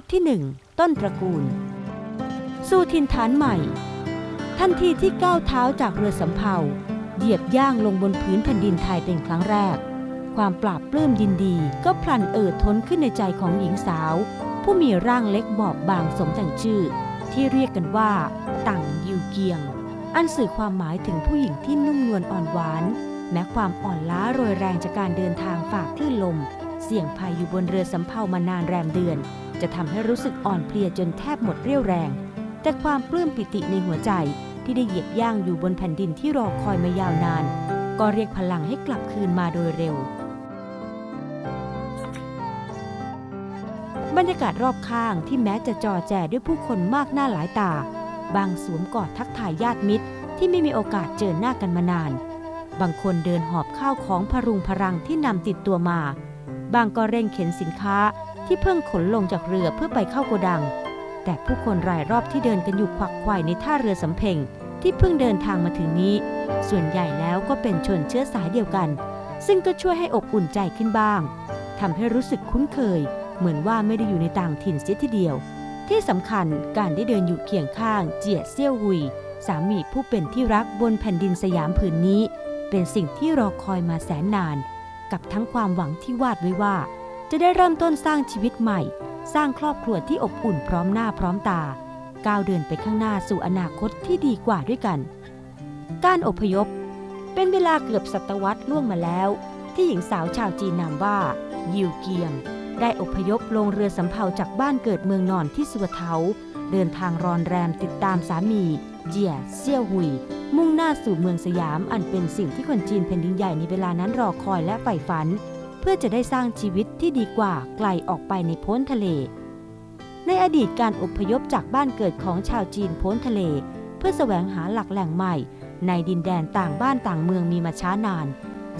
ทที่หนึ่งต้นตระกูล สู่ทินฐานใหม่ ทันทีที่ก้าวเท้าจากเรือสำเภาเหยียบย่างลงบนพื้นแผ่นดินไทยเป็นครั้งแรก ความปราบปลื้มยินดีก็พลันเอ่อทนขึ้นในใจของหญิงสาว ผู้มีร่างเล็กบอบบางสมดังชื่อ ที่เรียกกันว่า ต่างยิวเกียง อันสื่อความหมายถึงผู้หญิงที่นุ่มนวลอ่อนหวาน แม้ความอ่อนล้าโรยแรงจากการเดินทางฝากคลื่นลม เสี่ยงภัยอยู่บนเรือสำเภามานานแรมเดือน จะทำให้รู้สึกอ่อนเพลียจนแทบหมดเรี่ยวแรง แต่ความปลื้มปิติในหัวใจที่ได้เหยียบย่างอยู่บนแผ่นดินที่รอคอยมายาวนาน ก็เรียกพลังให้กลับคืนมาโดยเร็ว บรรยากาศรอบข้างที่แม้จะจอแจด้วยผู้คนมากหน้าหลายตา บางสวมกอดทักทายญาติมิตร ที่ไม่มีโอกาสเจอหน้ากันมานาน บางคนเดินหอบข้าวของพรุงพรังที่นำติดตัวมา บางก็เร่งเข็นสินค้า ที่เพิ่งขนลงจากเรือเพื่อไปเข้าโกดัง แต่ผู้คนรายรอบที่เดินกันอยู่ควักไขว่ในท่าเรือสำเพ็งที่เพิ่งเดินทางมาถึงนี้ ส่วนใหญ่แล้วก็เป็นชนเชื้อสายเดียวกัน ซึ่งก็ช่วยให้อบอุ่นใจขึ้นบ้างทำให้รู้สึกคุ้นเคย เหมือนว่าไม่ได้อยู่ในต่างถิ่นเสียทีเดียว ที่สำคัญการได้เดินอยู่เคียงข้าง เจียเซี่ยวหุย สามีผู้เป็นที่รักบนแผ่นดินสยามผืนนี้ เป็นสิ่งที่รอคอยมาแสนนาน กับทั้งความหวังที่วาดไว้ว่า จะได้เริ่มต้นสร้างชีวิตใหม่ สร้างครอบครัวที่อบอุ่นพร้อมหน้าพร้อมตา ก้าวเดินไปข้างหน้าสู่อนาคตที่ดีกว่าด้วยกัน การอพยพ เป็นเวลาเกือบศตวรรษล่วงมาแล้ว ที่หญิงสาวชาวจีนนามว่ายิวเกียง ได้อพยพลงเรือสำเภาจากบ้านเกิดเมืองนอนที่สุวเทาเดินทางรอนแรมติดตามสามีเจียเซี่ยวหุย มุ่งหน้าสู่เมืองสยามอันเป็นสิ่งที่คนจีนแผ่นดินใหญ่ในเวลานั้นรอคอยและใฝ่ฝัน เพื่อจะได้สร้างชีวิตที่ดีกว่าไกลออกไปในพ้นทะเล ในอดีตการอพยพจากบ้านเกิดของชาวจีนพ้นทะเล เพื่อแสวงหาหลักแหล่งใหม่ ในดินแดนต่างบ้านต่างเมืองมีมาช้านาน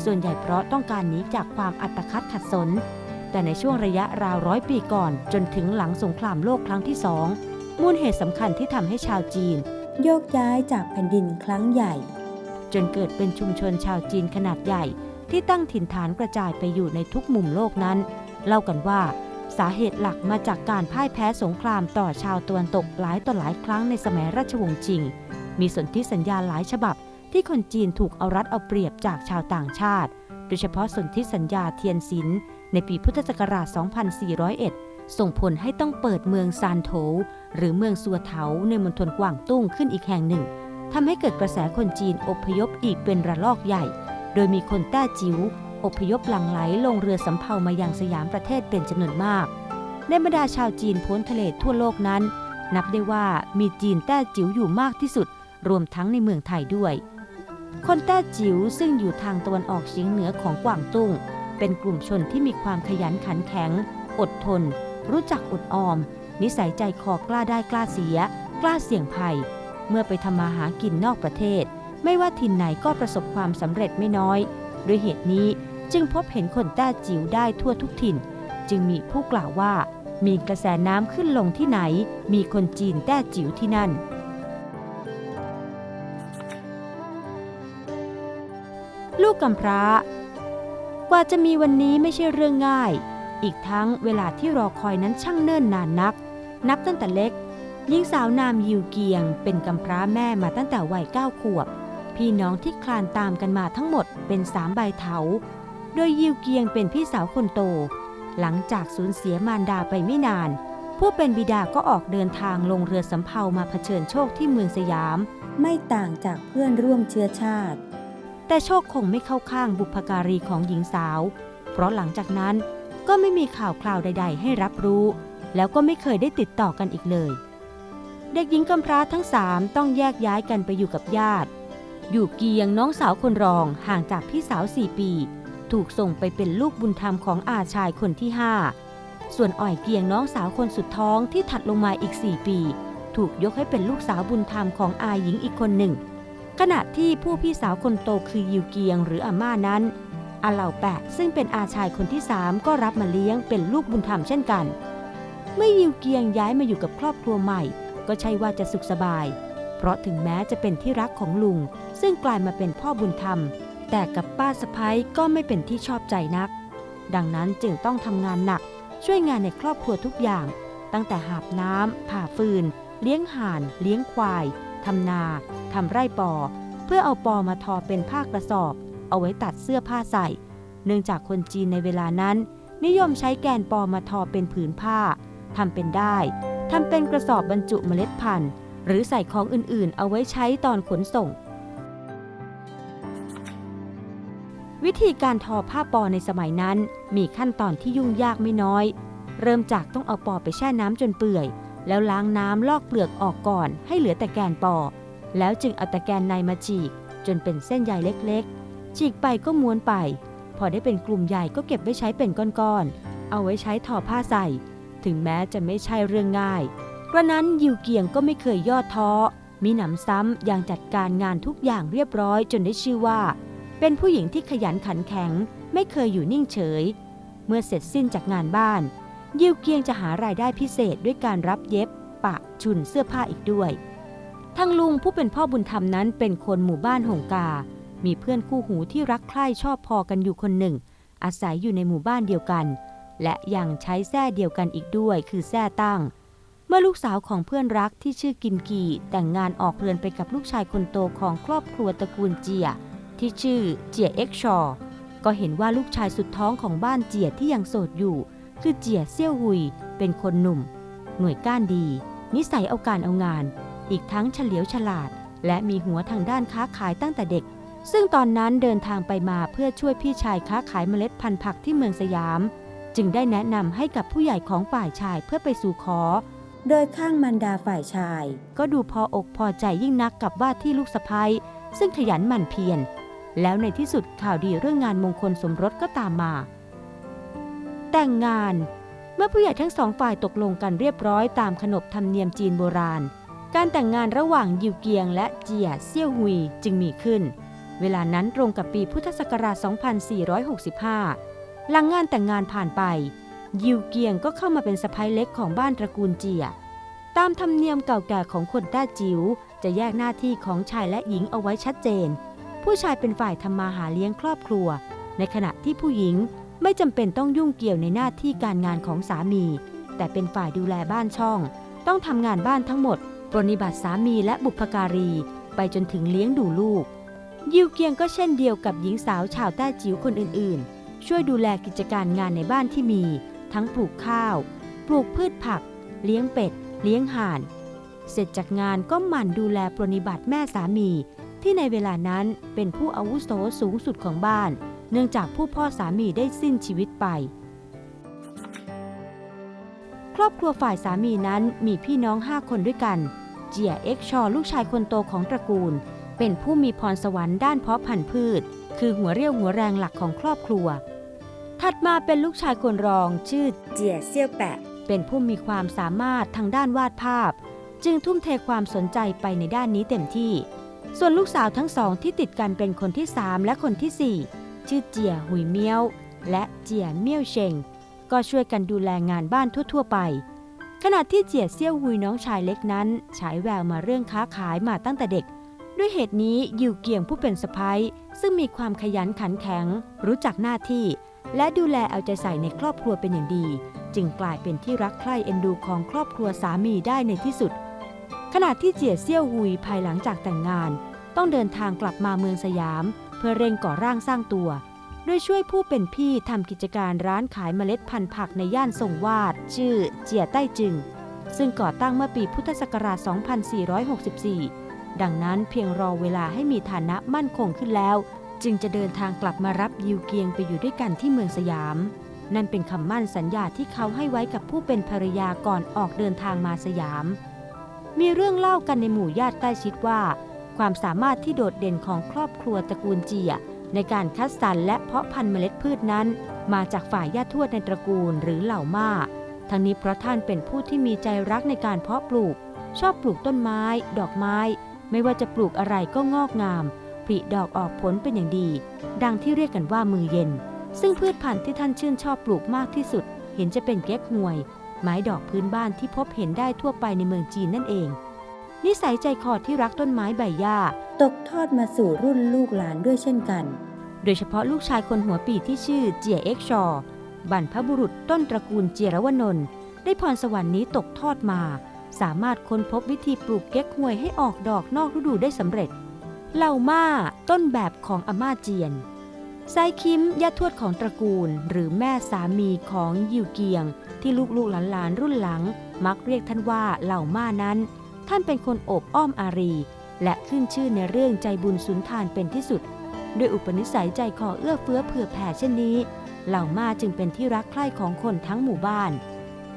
ส่วนใหญ่เพราะต้องการหนีจากความอัตคัดขัดสน แต่ในช่วงระยะราวร้อยปีก่อนจนถึงหลังสงครามโลกครั้งที่สองมูลเหตุสำคัญที่ทำให้ชาวจีน โยกย้ายจากแผ่นดินครั้งใหญ่ จนเกิดเป็นชุมชนชาวจีนขนาดใหญ่ ที่ตั้งถิ่นฐานกระจายไปอยู่ในทุกมุมโลกนั้น เล่ากันว่า สาเหตุหลักมาจากการพ่ายแพ้สงครามต่อชาวตะวันตกหลายต่อหลายครั้งในสมัยราชวงศ์ชิง มีสนธิสัญญาหลายฉบับ ที่คนจีนถูกเอารัดเอาเปรียบจากชาวต่างชาติ โดยเฉพาะสนธิสัญญาเทียนซินในปีพุทธศักราช 2401 ส่งผลให้ต้องเปิดเมืองซานโถหรือเมืองซัวเถาในมณฑลกวางตุ้งขึ้นอีกแห่งหนึ่งทำให้เกิดกระแสคนจีนอพยพอีกเป็นระลอกใหญ่ โดยมีคนแต้จิ๋วอพยพหลั่งไหลลงเรือสำเภามายังสยามประเทศเป็นจำนวนมาก ในบรรดาชาวจีนพ้นทะเลทั่วโลกนั้น นับได้ว่ามีจีนแต้จิ๋วอยู่มากที่สุด รวมทั้งในเมืองไทยด้วย คนแต้จิ๋วซึ่งอยู่ทางตะวันออกเฉียงเหนือของกวางตุ้ง เป็นกลุ่มชนที่มีความขยันขันแข็ง อดทน รู้จักอดออม นิสัยใจคอกล้าได้กล้าเสีย กล้าเสี่ยงภัย เมื่อไปทำมาหากินนอกประเทศ ไม่ว่าถิ่นไหนก็ประสบความสำเร็จไม่น้อย ด้วยเหตุนี้จึงพบเห็นคนแต้จิ๋วได้ทั่วทุกถิ่น จึงมีผู้กล่าวว่า มีกระแสน้ำขึ้นลงที่ไหน มีคนจีนแต้จิ๋วที่นั่น ลูกกำพร้า กว่าจะมีวันนี้ไม่ใช่เรื่องง่าย อีกทั้งเวลาที่รอคอยนั้นช่างเนิ่นนานนัก นับตั้งแต่เล็กหญิงสาวนามยิวเกียง เป็นกำพร้าแม่มาตั้งแต่วัยเก้าขวบ พี่น้องที่คลานตามกันมาทั้งหมดเป็นสามใบเถา โดยยิวเกียงเป็นพี่สาวคนโต หลังจากสูญเสียมารดาไปไม่นาน ผู้เป็นบิดาก็ออกเดินทางลงเรือสำเภามาเผชิญโชคที่เมืองสยาม ไม่ต่างจากเพื่อนร่วมเชื้อชาติ แต่โชคคงไม่เข้าข้างบุพการีของหญิงสาว เพราะหลังจากนั้นก็ไม่มีข่าวคราวใด ๆ ให้รับรู้ แล้วก็ไม่เคยได้ติดต่อกันอีกเลย เด็กหญิงกำพร้าทั้งสามต้องแยกย้ายกันไปอยู่กับญาติ อยู่เกียงน้องสาวคนรองห่างจากพี่สาวสี่ปี ถูกส่งไปเป็นลูกบุญธรรมของอาชายคนที่ห้าส่วนอ่อยเกียงน้องสาวคนสุดท้องที่ถัดลงมาอีกสี่ปี ถูกยกให้เป็นลูกสาวบุญธรรมของอาหญิงอีกคนหนึ่ง ขณะที่ผู้พี่สาวคนโตคือยิวเกียงหรืออาม่านั้นอาเหล่าแปะซึ่งเป็นอาชายคนที่สามก็รับมาเลี้ยงเป็นลูกบุญธรรมเช่นกัน เมื่อยิวเกียงย้ายมาอยู่กับครอบครัวใหม่ ก็ใช่ว่าจะสุขสบาย เพราะถึงแม้จะเป็นที่รักของลุง ซึ่งกลายมาเป็นพ่อบุญธรรม แต่กับป้าสะพ้ยก็ไม่เป็นที่ชอบใจนัก ดังนั้นจึงต้องทำงานหนัก ช่วยงานในครอบครัวทุกอย่าง ตั้งแต่หาบน้ำผ่าฟืน เลี้ยงห่าน เลี้ยงควายทำนาทำไร่ปอ เพื่อเอาปอมาทอเป็นผ้ากระสอบ เอาไว้ตัดเสื้อผ้าใส่ เนื่องจากคนจีนในเวลานั้น นิยมใช้แกนปอมาทอเป็นผืนผ้าทำเป็นได้ทำเป็นกระสอบบรรจุเมล็ดพันธุ์ หรือใส่ของอื่นๆ เอาไว้ใช้ตอนขนส่ง วิธีการทอผ้าปอในสมัยนั้น มีขั้นตอนที่ยุ่งยากไม่น้อย เริ่มจากต้องเอาปอไปแช่น้ำจนเปื่อย แล้วล้างน้ำลอกเปลือกออกก่อน ให้เหลือแต่แกนปอ แล้วจึงเอาแต่แกนในมาฉีก จนเป็นเส้นใยเล็กๆ ฉีกไปก็ม้วนไป พอได้เป็นกลุ่มใหญ่ก็เก็บไว้ใช้เป็นก้อนๆ เอาไว้ใช้ทอผ้าใส่ ถึงแม้จะไม่ใช่เรื่องง่าย กระนั้นยิวเกียงก็ไม่เคยย่อท้อ มีหนำซ้ำยังจัดการงานทุกอย่างเรียบร้อยจนได้ชื่อว่า เป็นผู้หญิงที่ขยันขันแข็ง ไม่เคยอยู่นิ่งเฉย เมื่อเสร็จสิ้นจากงานบ้าน ยิวเกียงจะหารายได้พิเศษด้วยการรับเย็บ ปะชุนเสื้อผ้าอีกด้วยทั้งลุงผู้เป็นพ่อบุญธรรมนั้นเป็นคนหมู่บ้านหงกา มีเพื่อนคู่หูที่รักใคร่ชอบพอกันอยู่คนหนึ่ง อาศัยอยู่ในหมู่บ้านเดียวกัน และยังใช้แส้เดียวกันอีกด้วยคือแส้ตั้ง เมื่อลูกสาวของเพื่อนรักที่ชื่อกิมกีแต่งงานออกเรือนไปกับลูกชายคนโตของครอบครัวตระกูลเจีย ที่ชื่อเจียเอ็กชอ ก็เห็นว่าลูกชายสุดท้องของบ้านเจียที่ยังโสดอยู่ คือเจียเซี่ยวหุย เป็นคนหนุ่ม หน่วยก้านดี นิสัยเอาการเอางาน อีกทั้งเฉลียวฉลาด และมีหัวทางด้านค้าขายตั้งแต่เด็ก ซึ่งตอนนั้นเดินทางไปมาเพื่อช่วยพี่ชายค้าขายเมล็ดพันธุ์ผักที่เมืองสยาม จึงได้แนะนำให้กับผู้ใหญ่ของฝ่ายชายเพื่อไปสู่ขอโดยข้างมันดาฝ่ายชาย ก็ดูพออกพอใจยิ่งนักกับว่าที่ลูกสะพ้ยซึ่งขยันหมั่นเพียร แล้วในที่สุดข่าวดีเรื่องงานมงคลสมรสก็ตามมา แต่งงานเมื่อผู้ใหญ่ทั้งสองฝ่ายตกลงกันเรียบร้อยตามขนบธรรมเนียมจีนโบราณ การแต่งงานระหว่างยิวเกียงและเจียเซี่ยวหุยจึงมีขึ้น เวลานั้นตรงกับปีพุทธศักราช 2465 หลังงานแต่งงานผ่านไป ยิวเกียงก็เข้ามาเป็นสะพ้ายเล็กของบ้านตระกูลเจีย ตามธรรมเนียมเก่าแก่ของคนต้าจิ๋วจะแยกหน้าที่ของชายและหญิงเอาไว้ชัดเจน ผู้ชายเป็นฝ่ายทำมาหาเลี้ยงครอบครัว ในขณะที่ผู้หญิงไม่จำเป็นต้องยุ่งเกี่ยวในหน้าที่การงานของสามี แต่เป็นฝ่ายดูแลบ้านช่อง ต้องทำงานบ้านทั้งหมด ปรนนิบัติสามีและบุพการี ไปจนถึงเลี้ยงดูลูก ยิวเกียงก็เช่นเดียวกับหญิงสาวชาวแต้จิ๋วคนอื่นๆ ช่วยดูแลกิจการงานในบ้านที่มี ทั้งปลูกข้าว ปลูกพืชผัก เลี้ยงเป็ด เลี้ยงห่าน เสร็จจากงานก็หมั่นดูแลปรนนิบัติแม่สามี ที่ในเวลานั้นเป็นผู้อาวุโสสูงสุดของบ้าน เนื่องจากผู้พ่อสามีได้สิ้นชีวิตไป ครอบครัวฝ่ายสามีนั้นมีพี่น้องห้าคนด้วยกัน เจียเอ็กชอลูกชายคนโตของตระกูล เป็นผู้มีพรสวรรค์ด้านเพาะพันธุ์พืช คือหัวเรี่ยวหัวแรงหลักของครอบครัว ถัดมาเป็นลูกชายคนรองชื่อเจียเซี่ยวแปะ เป็นผู้มีความสามารถทางด้านวาดภาพ จึงทุ่มเทความสนใจไปในด้านนี้เต็มที่ ส่วนลูกสาวทั้งสองที่ติดกันเป็นคนที่สามและคนที่สี่ชื่อเจียหุยเมียว และเจียเมี่ยวเชงก็ช่วยกันดูแลงานบ้านทั่ว ๆ ไป ขณะที่เจียเซี่ยวหุยน้องชายเล็กนั้นฉายแววมาเรื่องค้าขายมาตั้งแต่เด็ก ด้วยเหตุนี้อยิวเกียงผู้เป็นสะพ้ยซึ่งมีความขยันขันแข็ง รู้จักหน้าที่ และดูแลเอาใจใส่ในครอบครัวเป็นอย่างดี จึงกลายเป็นที่รักใคร่เอ็นดูของครอบครัวสามีได้ในที่สุด ขณะที่เจียเซี่ยวหุยภายหลังจากแต่งงาน ต้องเดินทางกลับมาเมืองสยาม เพื่อเร่งก่อร่างสร้างตัวโดยช่วยผู้เป็นพี่ทำกิจการร้านขายเมล็ดพันธุ์ผักในย่านทรงวาด ชื่อเจียใต้จึง ซึ่งก่อตั้งเมื่อปีพุทธศักราช 2464 ดังนั้นเพียงรอเวลาให้มีฐานะมั่นคงขึ้นแล้ว จึงจะเดินทางกลับมารับยิวเกียงไปอยู่ด้วยกันที่เมืองสยาม นั่นเป็นคำมั่นสัญญาที่เขาให้ไว้กับผู้เป็นภรรยาก่อนออกเดินทางมาสยาม มีเรื่องเล่ากันในหมู่ญาติใกล้ชิดว่า ความสามารถที่โดดเด่นของครอบครัวตระกูลเจีย ในการคัดสรรและเพาะพันธุ์เมล็ดพืชนั้น มาจากฝ่ายญาติทวดในตระกูลหรือเหล่าม่าทั้งนี้เพราะท่านเป็นผู้ที่มีใจรักในการเพาะปลูก ชอบปลูกต้นไม้ ดอกไม้ ไม่ว่าจะปลูกอะไรก็งอกงามผลิดอกออกผลเป็นอย่างดี ดังที่เรียกกันว่ามือเย็น ซึ่งพืชพันธุ์ที่ท่านชื่นชอบปลูกมากที่สุด เห็นจะเป็นเก๊กฮวย ไม้ดอกพื้นบ้านที่พบเห็นได้ทั่วไปในเมืองจีนนั่นเอง นิสัยใจคอที่รักต้นไม้ใบหญ้า ตกทอดมาสู่รุ่นลูกหลานด้วยเช่นกัน โดยเฉพาะลูกชายคนหัวปีที่ชื่อเจียเอ็กชอ บรรพบุรุษต้นตระกูลเจียรวนนท์ได้พรสวรรค์นี้ตกทอดมา สามารถค้นพบวิธีปลูกเก๊กฮวยให้ออกดอกนอกฤดูได้สำเร็จเหล่าม่าต้นแบบของอาม่าเจียน ไซคิมย่าทวดของตระกูล หรือแม่สามีของยิวเกียง ที่ลูกๆหลานๆรุ่นหลัง มักเรียกท่านว่าเหล่าม่านั้น ท่านเป็นคนโอบอ้อมอารี และขึ้นชื่อในเรื่องใจบุญสุนทานเป็นที่สุด ด้วยอุปนิสัยใจคอเอื้อเฟื้อเผื่อแผ่เช่นนี้ เหล่าม่าจึงเป็นที่รักใคร่ของคนทั้งหมู่บ้าน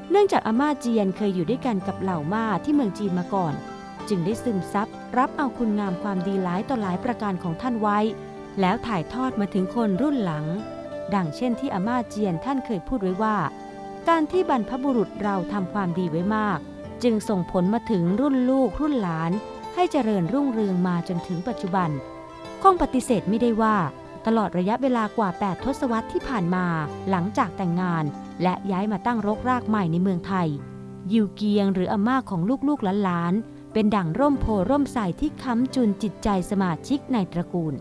เนื่องจากอาม่าเจียนเคยอยู่ด้วยกันกับเหล่าม่าที่เมืองจีนมาก่อน จึงได้ซึมซับรับเอาคุณงามความดีหลายต่อหลายประการของท่านไว้ แล้วถ่ายทอดมาถึงคนรุ่นหลัง ดังเช่นที่อาม่าเจียนท่านเคยพูดไว้ว่า การที่บรรพบุรุษเราทำความดีไว้มาก จึงส่งผลมาถึงรุ่นลูกรุ่นหลาน ให้เจริญรุ่งเรืองมาจนถึงปัจจุบันคงปฏิเสธไม่ได้ว่า ตลอดระยะเวลากว่า 8 ทศวรรษที่ผ่านมาหลังจากแต่งงาน และย้ายมาตั้งรกรากใหม่ในเมืองไทย ยิวเกียงหรืออาม่าของลูกๆหลานๆเป็นดั่งร่มโพร่มใสที่ค้ำจุนจิตใจสมาชิกในตระกูล